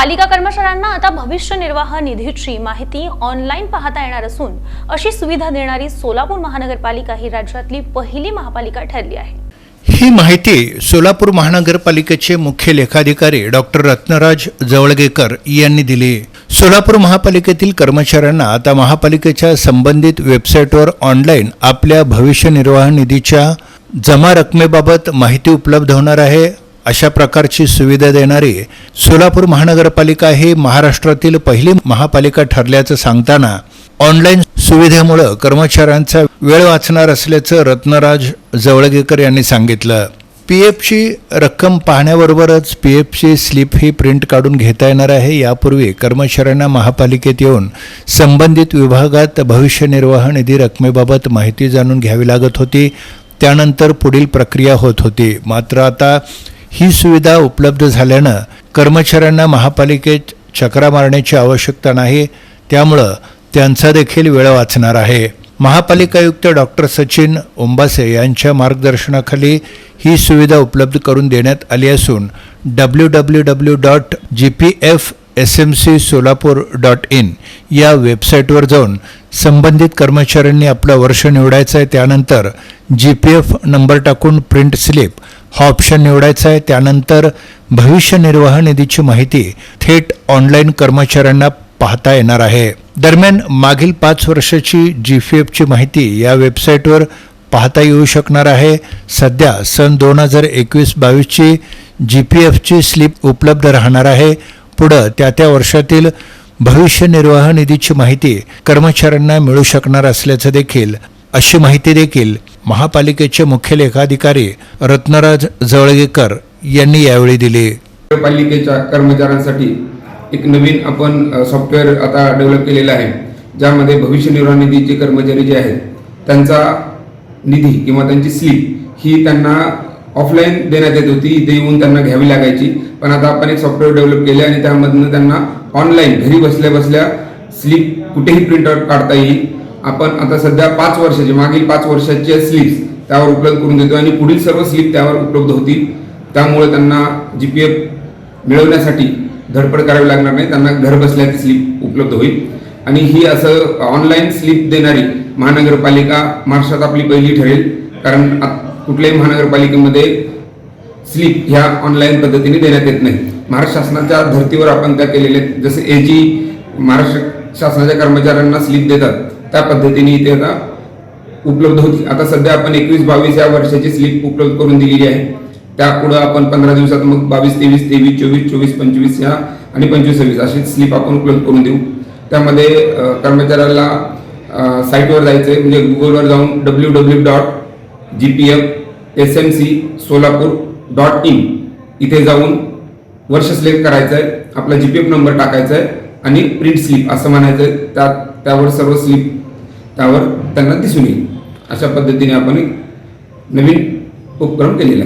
पालिका कर्मचाऱ्यांना आता भविष्य निर्वाह निधीची माहिती ऑनलाईन पाहता येणार असून अशी सुविधा देणारी सोलापूर महानगरपालिका ही राज्यातली पहिली महापालिका ठरली आहे. ही माहिती सोलापूर महानगरपालिकेचे मुख्य लेखाधिकारी डॉक्टर रत्नराज जवळगेकर यांनी दिली. सोलापूर महापालिकेतील कर्मचाऱ्यांना आता महापालिकेच्या संबंधित वेबसाईटवर ऑनलाईन आपल्या भविष्य निर्वाह निधीच्या जमा रकमेबाबत माहिती उपलब्ध होणार आहे. अशा प्रकारची सुविधा देणारी सोलापूर महानगरपालिका ही महाराष्ट्रातील पहिली महापालिका ठरल्याचं सांगताना ऑनलाईन सुविधेमुळं कर्मचाऱ्यांचा वेळ वाचणार असल्याचं रत्नराज जवळगेकर यांनी सांगितलं. पी एफची रक्कम पाहण्याबरोबरच पी एफची स्लिप ही प्रिंट काढून घेता येणार आहे. यापूर्वी कर्मचाऱ्यांना महापालिकेत येऊन संबंधित विभागात भविष्य निर्वाह निधी रकमेबाबत माहिती जाणून घ्यावी लागत होती. त्यानंतर पुढील प्रक्रिया होत होती. मात्र आता ही सुविधा उपलब्ध झाल्यानं कर्मचाऱ्यांना महापालिकेत चक्रा मारण्याची आवश्यकता नाही त्यामुळं त्यांचा देखील वेळ वाचणार आहे. महापालिका आयुक्त डॉक्टर सचिन ओंबासे यांच्या मार्गदर्शनाखाली ही सुविधा उपलब्ध करून देण्यात आली असून W W W dot G P F S M C Solapur dot in या वेबसाईटवर जाऊन संबंधित कर्मचाऱ्यांनी आपलं वर्ष निवडायचं आहे. त्यानंतर जी पी एफ नंबर टाकून प्रिंट स्लिप हा ऑप्शन निवडायचा आहे. त्यानंतर भविष्य निर्वाह निधीची माहिती थेट ऑनलाईन कर्मचाऱ्यांना पाहता येणार आहे. दरम्यान मागील पाच वर्षाची जी पी एफची माहिती या वेबसाईटवर पाहता येऊ शकणार आहे. सध्या सन दोन हजार एकवीस बावीसची जी पी एफची स्लिप उपलब्ध राहणार आहे. पुढं त्या त्या वर्षातील भविष्य निर्वाह निधीची माहिती कर्मचाऱ्यांना मिळू शकणार असल्याचं देखील अशी माहिती देखील महापालिकेचे मुख्य लेखाधिकारी रत्नराज जवळगेकर यांनी यावेळी दिली. नगरपालिकेच्या कर्मचाऱ्यांसाठी एक नवीन आपण सॉफ्टवेअर आता डेव्हलप केलेलं आहे ज्यामध्ये भविष्य निर्वाह निधीचे कर्मचारी जे आहेत त्यांचा निधी किंवा त्यांची स्लिप ही त्यांना ऑफलाईन देण्यात येत होती. इथे येऊन त्यांना घ्यावी लागायची. पण आता आपण एक सॉफ्टवेअर डेव्हलप केले आणि त्यामधनं त्यांना ऑनलाईन घरी बसल्या बसल्या स्लिप कुठेही प्रिंटआउट काढता येईल. आपण आता सध्या पाच वर्षाचे मागील पाच वर्षाचे स्लिप्स त्यावर उपलब्ध करून देतो आणि पुढील सर्व स्लिप त्यावर उपलब्ध होतील. त्यामुळे त्यांना जी पी एफ मिळवण्यासाठी धडपड करावी लागणार नाही. त्यांना घर बसल्या ती स्लिप उपलब्ध होईल. आणि ही असं ऑनलाईन स्लिप देणारी महानगरपालिका महाराष्ट्रात आपली पहिली ठरेल. कारण कुठल्याही महानगरपालिकेमध्ये स्लिप ह्या ऑनलाईन पद्धतीने देण्यात येत नाही. महाराष्ट्र शासनाच्या धर्तीवर आपण त्या केलेल्या आहेत. जसे ए जी महाराष्ट्र शासनाच्या कर्मचाऱ्यांना स्लिप देतात. त्या पद्धतीने इथे आता उपलब्ध होती. आता सध्या आपण एकवीस बावीस या वर्षाची स्लिप उपलब्ध करून दिलेली आहे. त्यापुढं आपण पंधरा दिवसात मग बावीस तेवीस तेवीस चोवीस चोवीस पंचवीस या आणि पंचवीस सव्वीस अशी स्लिप आपण उपलब्ध करून देऊ. त्यामध्ये कर्मचाऱ्याला साईटवर जायचं आहे म्हणजे गुगलवर जाऊन W W dot G P F S M C Solapur dot in इथे जाऊन वर्ष सिलेक्ट करायचं आहे आपला जी पी एफ नंबर टाकायचा आहे आणि प्रिंट स्लिप असं म्हणायचं आहे त्यात त्यावर सर्व स्लिप त्यावर त्यांना दिसून येईल. अशा पद्धतीने आपण एक नवीन उपक्रम केलेला आहे.